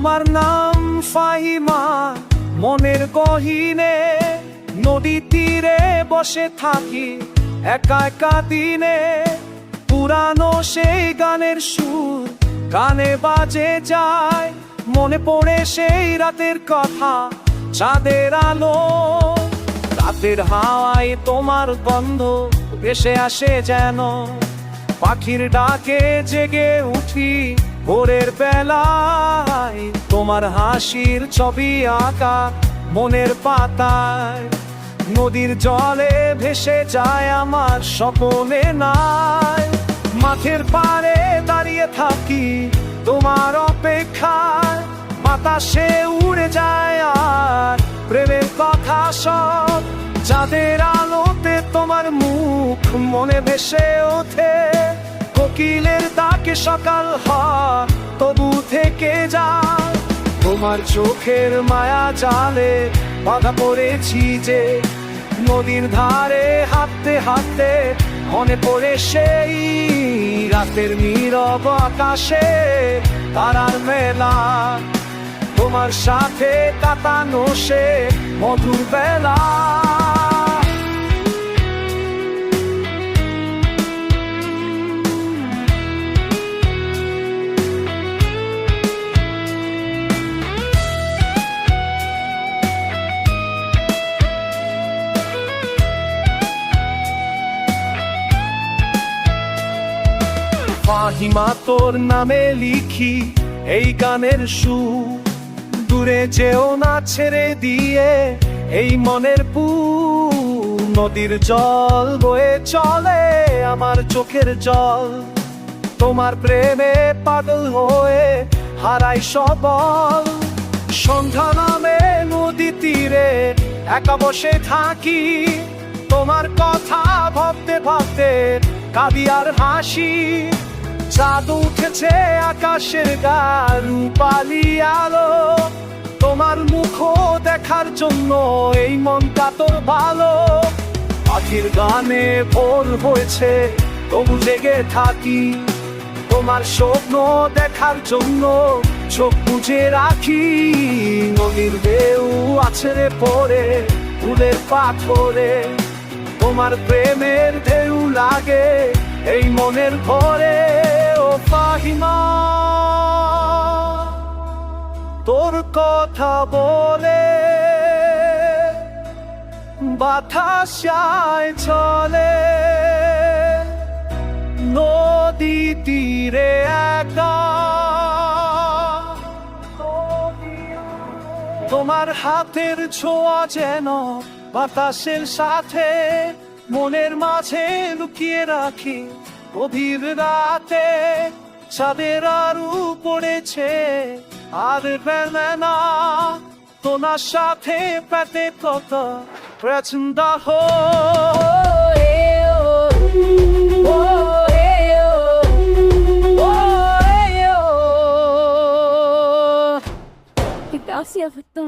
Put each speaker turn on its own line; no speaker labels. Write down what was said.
তোমার নাম ফাহিমা, মনের গহিনে নদী তীরে বসে থাকি, একা একা দিনে। পুরানো সেই গানের সুর কানে বাজে যায়, মনে পড়ে সেই রাতের কথা, চাঁদের আলো। রাতের হাওয়ায় তোমার গন্ধ ভেসে আসে যেন, পাখির ডাকে জেগে উঠি ভোরের বেলায় তোমার হাসির ছবি আঁকা মনের পাতায়। নদীর জলে ভেসে যায় আমার স্বপনে নাই। মাঠের পাড়ে দাঁড়িয়ে থাকি তোমার অপেক্ষায়। বাতাসে উড়ে যায় আর প্রেমের কথা সব। যাদের আলোতে তোমার মুখ মনে ভেসে ওঠে। কোকিলের ডাকে সকাল হয়, তবু থেকে যায় তোমার চোখের মায়া জালে বাধা পড়েছি যে নদীর ধারে হাঁটতে হাঁটতে মনে পড়ে সেই রাতের নীরব আকাশে তারার মেলা। তোমার সাথে কাটানো সে মধুর বেলা। ফাহিমা তোর নামে লিখি এই গানের সুর। দূরে যেও না ছেড়ে দিয়ে এই মনের পু নদীর জল বয়ে চলে আমার চোখের জল। তোমার প্রেমে পাগল হয়ে হারাই সবল। সন্ধ্যা নামে নদী তীরে একা বসে থাকি। তোমার কথা ভাবতে ভাবতে কাঁদি আর হাসি। চাঁদ উঠেছে আকাশের গারু পালি আলো। তোমার মুখ দেখার জন্য এই মনটা তোর ভালো। পাখির গানে ভোর হয়েছে, তবু জেগে থাকি। তোমার স্বপ্ন দেখার জন্য চোখ বুঝে রাখি। নদীর ঢেউ আছে রে পরে, ফুলের পাথরে। তোমার প্রেমের ঢেউ লাগে এই মনের ঘরে ও ফাহিমা, তোর কথা বলে বাতাসায় চলে, নদী তীরে একা। তোমার হাতের ছোঁয়া যেন বাতাসের সাথে মনের মাঝে লুকিয়ে রাখি। গভীর রাতে চাঁদের আরু পড়েছে। আর বেলে না তোমার সাথে পেতে কত প্রচণ্ড হো
eu tô